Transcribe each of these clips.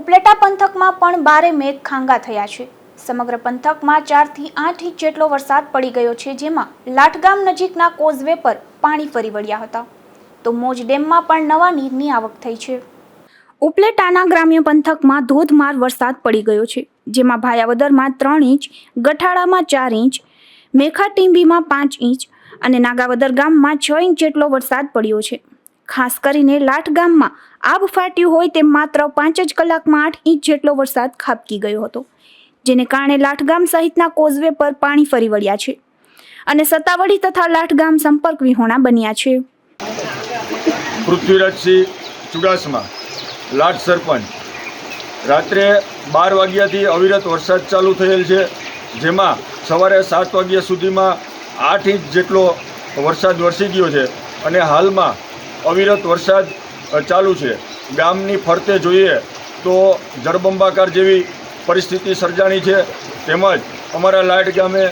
ઉપલેટા પંથકમાં પણ બારે મેઘ ખાંગા થયા છે. સમગ્ર પંથકમાં ચારથી આઠ ઇંચ જેટલો વરસાદ પડી ગયો છે, જેમાં લાઠગામ નજીકના કોઝવે પર પાણી ફરી વળ્યા હતા. તો મોજ ડેમમાં પણ નવા નીરની આવક થઈ છે. ઉપલેટાના ગ્રામ્ય પંથકમાં ધોધમાર વરસાદ પડી ગયો છે, જેમાં ભાયાવદરમાં ત્રણ ઇંચ, ગઠાળામાં ચાર ઇંચ, મેખાટીંબીમાં પાંચ ઇંચ અને નાગાવદર ગામમાં છ ઇંચ જેટલો વરસાદ પડ્યો છે. ખાસ કરીને લાઠ ગામમાં આબ ફાટ્યું હોય તેમ માત્ર પાંચ જ કલાકમાં આઠ ઇંચ જેટલો વરસાદ ખાબકી ગયો હતો, જેને કારણે લાઠગામ સહિતના કોઝવે પર પાણી ફરી વળ્યા છે અને સત્તાવળી તથા લાઠગામ સંપર્ક વિહોણા બન્યા છે. પૃથ્વીરાજસિંહ ચુડાસમા લાઠ સરપંચ. રાત્રે બાર વાગ્યાથી અવિરત વરસાદ ચાલુ થયેલ છે, જેમાં સવારે સાત વાગ્યા સુધીમાં આઠ ઇંચ જેટલો વરસાદ વરસી ગયો છે અને હાલમાં અવિરત વરસાદ ચાલુ છે. ગામની ફરતે જોઈએ તો જળબંબાકાર જેવી પરિસ્થિતિ સર્જાણી છે. તેમજ અમારા લાઇટ ગામે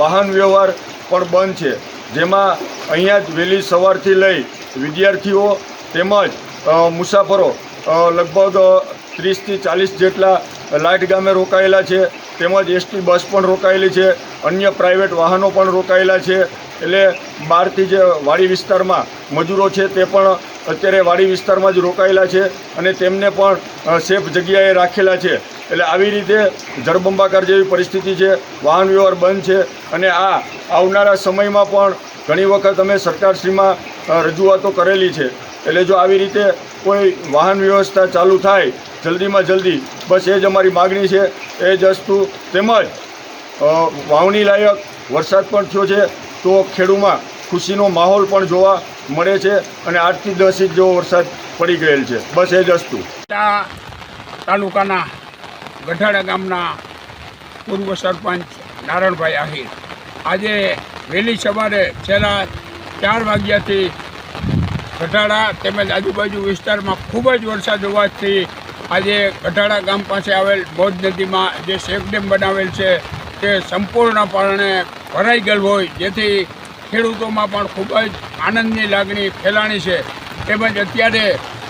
વાહન વ્યવહાર પણ બંધ છે. જેમાં અહીંયા જ વહેલી સવારથી લઈ વિદ્યાર્થીઓ તેમજ મુસાફરો લગભગ ત્રીસથી ચાલીસ જેટલા લાઇટ ગામે રોકાયેલા છે. તેમજ એસટી બસ પણ રોકાયેલી છે. અન્ય પ્રાઇવેટ વાહનો પણ રોકાયેલા છે. એટલે બહારથી જે વાડી વિસ્તારમાં મજૂરો છે તે પણ અત્યારે વાડી વિસ્તારમાં જ રોકાયેલા છે અને તેમને પણ સેફ જગ્યાએ રાખેલા છે. એટલે આવી રીતે જળબંબાકાર જેવી પરિસ્થિતિ છે, વાહન વ્યવહાર બંધ છે અને આ આવનારા સમયમાં પણ ઘણી વખત અમે સરકારશ્રીમાં રજૂઆતો કરેલી છે. એટલે જો આવી રીતે કોઈ વાહન વ્યવસ્થા ચાલુ થાય, જલ્દીમાં જલ્દી, બસ એ જ અમારી માગણી છે, એ જ વસ્તુ. તેમજ વાવણી લાયક વરસાદ પણ થયો છે તો ખેડૂમાં ખુશીનો માહોલ પણ જોવા મળે છે અને આઠથી દસ ઇંચ જેવો વરસાદ પડી ગયેલ છે. બસ એ જ વસ્તુ. તાલુકાના ગઢાડા ગામના પૂર્વ સરપંચ નારણભાઈ આહિર. આજે વહેલી સવારે છેલ્લા ચાર વાગ્યાથી ગઢાડા તેમજ આજુબાજુ વિસ્તારમાં ખૂબ જ વરસાદ હોવાથી આજે ગઢાડા ગામ પાસે આવેલ મોજ નદીમાં જે શેક ડેમ બનાવેલ છે તે સંપૂર્ણપણે ભરાઈ ગયેલ હોય, જેથી ખેડૂતોમાં પણ ખૂબ જ આનંદની લાગણી ફેલાણી છે. તેમજ અત્યારે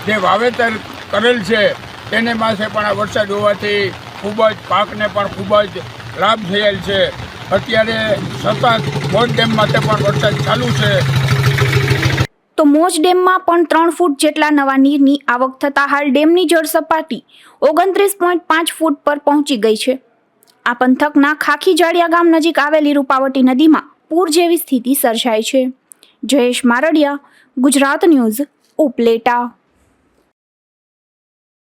જે વાવેતર કરેલ છે, તેને પાસે પણ આ વરસાદ હોવાથી ખૂબ જ પાકને પણ ખૂબ જ લાભ થયેલ છે. અત્યારે સતત મોજ ડેમ માટે પણ વરસાદ ચાલુ છે. તો મોજ ડેમમાં પણ ત્રણ ફૂટ જેટલા નવા નીરની આવક થતાં હાલ ડેમની જળ સપાટી ઓગણત્રીસ પોઈન્ટ પાંચ ફૂટ પર પહોંચી ગઈ છે. આ પંથકના ખાખીજાળિયા ગામ નજીક આવેલી રૂપાવટી નદીમાં પૂર જેવી સ્થિતિ સર્જાઈ છે. જયેશ મારડિયા, ગુજરાત ન્યૂઝ, ઉપલેટા.